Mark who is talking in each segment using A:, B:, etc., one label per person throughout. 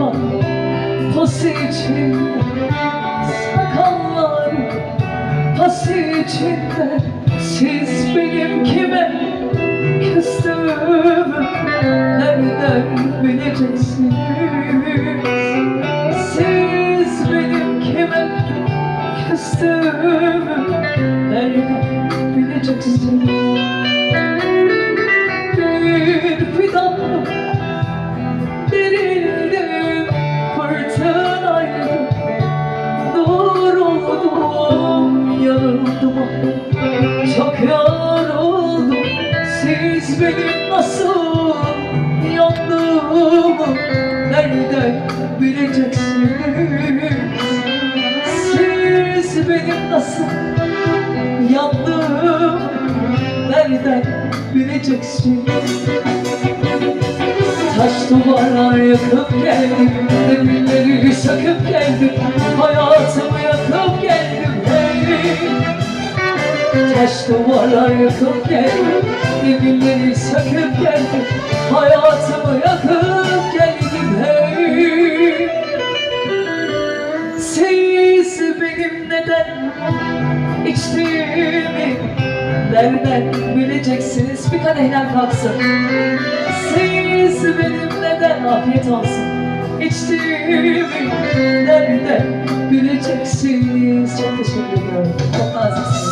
A: bana Pası içinde sakallar Pası içinde siz benim kime Küstüğümü nereden bileceksiniz? Siz benim kime küstüğümü nereden bileceksiniz? Benim nasıl yandığımı Nereden bileceksiniz Siz benim nasıl yandığımı Nereden bileceksiniz Taş duvarlar yakıp geldim Demirleri söküp geldim Hayatımı yakıp geldim. Hey Taş duvarlar yakıp geldim Demirleri söküp geldim. Hayatımı yakıp geldim hey. Siz benim neden içtiğimi Nereden bileceksiniz? Bir kadehler kalksın. Siz benim neden afiyet olsun? İçtiğimi nereden bileceksiniz? Çok teşekkür ediyorum. Çok naziksiniz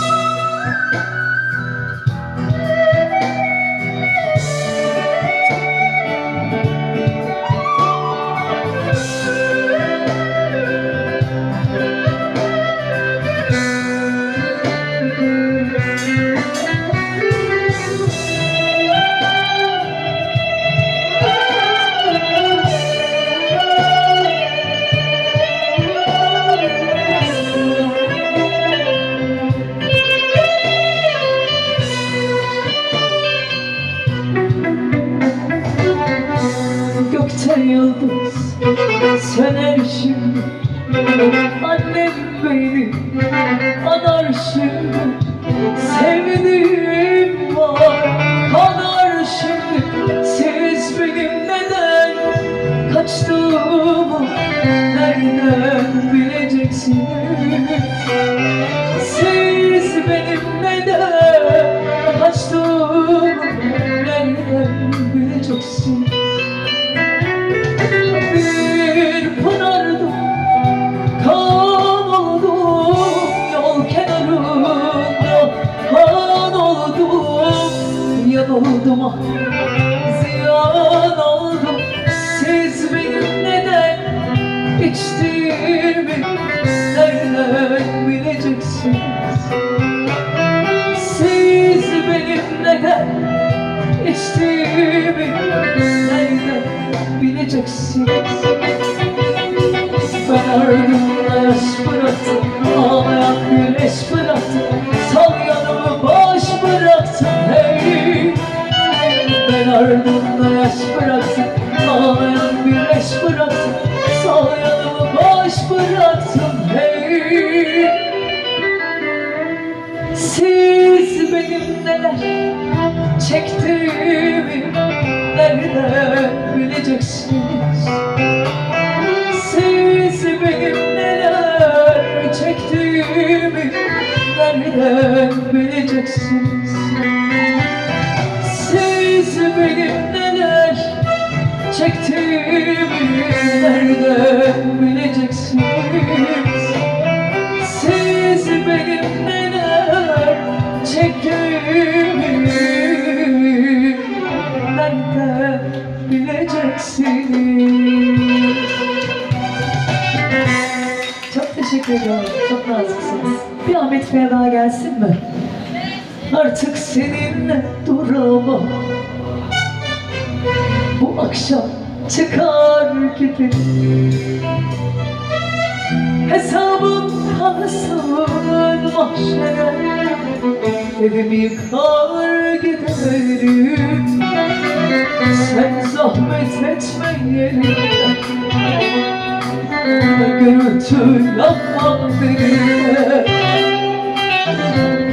A: yıldız söner şimdi. Annem beni anar şimdi. Sevdiğim var kanar şimdi. Siz benim neden kaçtığımı Nereden bileceksiniz? Siz benim neden Ben ardımda yaş bıraktım Ağlayan güneş bıraktım Sal yanımı boş bıraktım hey Ben ardımda yaş bıraktım Ağlayan güneş bıraktım Sal yanımı boş bıraktım hey Siz benim neler çektiğimi bileceksiniz? Siz benim neler çektiğimi nereden bileceksiniz? Siz benim neler çektiğimi nereden bileceksiniz? Siz benim neler teşekkür ediyorum. Çok naziksiniz. Bir Ahmet daha gelsin mi? Artık seninle duramam. Bu akşam çıkar giderim. Hesabım kalsın mahşere Evimi yıkar giderim Sen zahmet etme yerine Gürültü yapmam benimle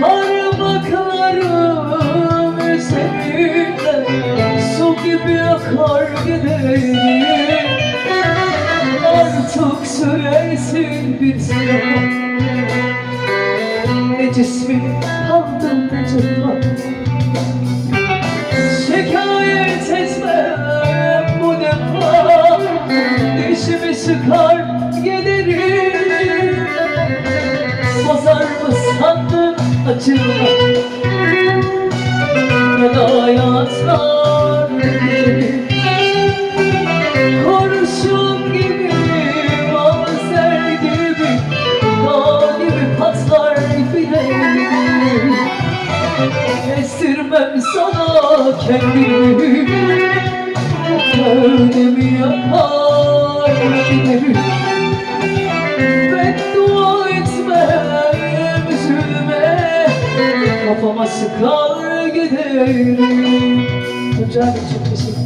A: Parmaklarım Su gibi akar giderim Artık sürersin bir sıra Ne cismin kaldım acıma Şikayet da hayatlar Kurşun gibi, mazer gibi Dağ gibi patlar yüreğim Kestirmem sana kendimi sıkar giderim Tuncay Bey çok